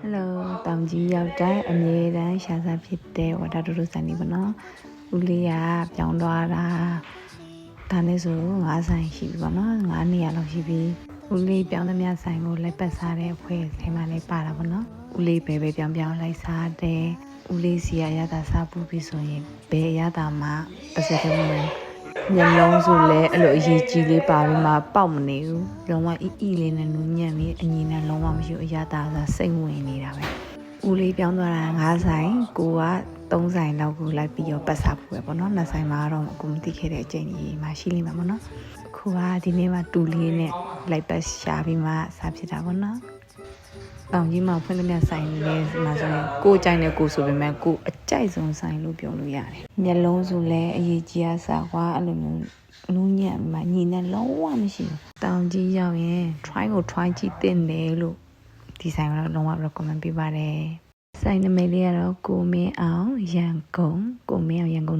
ဟယ်လိုတောင်ကြီးရောက်တဲ့အမြဲတမ်းရှာစားဖြစ်တဲ့ဝါတာတူတူဆိုင်လေးပေါ့နော်ဦးလေးကပြောင်းသွားတာဒါနဲ့ဆို9ဆိုင်ရှိပြီပေါ့နော်9နေရာလောက်ရှိပြီဦးလေးပြောင်းသမျှဆိုင်ကိုလိုက်ပတ်စားတဲ့အဖွဲ့ဆိုင်မှာလည်းပါတာပေါ့နော်ဦးလေးပဲပဲပြောင်းပြောင်းလိုက်စားတယ်ဦးလေးစီရရတာစားပူပြီးဆိုရင်ဘယ်ရတာမှတစ်စက်တည်းမဝ င်ညလုံးဆိုလဲအဲ့လိုအရေးကြီးလေးပါပြီးမှပေါက်မနေဘူးလုံးဝအီအီလေးနဲ့နူးညံ့ပြီးအညီနဲ့လုံးဝမရှိဘူးအရတာဆိုစိတ်ဝင်နေတာပဲဦးလေးပြောင်းသွားတာ9ဆိုင်ကိုက 3ဆိုင်လောက်ကိုလိုက်ပြီးတော့ပတ်စားဖို့ပဲပေါ့နော်နှစ်ဆိုင်မှာတော့အခုမသိခဲ့တဲ့အချိန်ကြီးမှရှိလိမ့်မှာပေါ့နော်အခုကဒီနေ့မှတူလေးနဲ့လိုက်ပတ်ရှာပြီးမှစားဖြစ်တာပေါ့နော်တောင်ကြီးမှာဖွင့်သမျှဆိုင်လဲမှာဆိုရင်ကိုယ်ကြိုက်တဲ့ကိုယ်ဆိုပေမဲ့ကိုယ်အကြိုက်ဆုံးဆိုင်လို့ပြောလို့ရတယ်မျက်လုံးဆိုလဲအရေးကြီးအစားကွာအဲ့လိုမျိုးနူးညံ့မှညီနဲ့လုံးဝမရှိဘူးတောင်ကြီးရောက်ရင် try ကို try ကြည့်တင်တယ်လို့ဒီဆိုင်ကတော့လုံးဝ recommend ပေးပါတယ်။ ဆိုင်နမိတ်လေးကတော့ကိုမင်းအောင်ရန်ကုန်ကိုမင်းအောင်ရန်ကုန်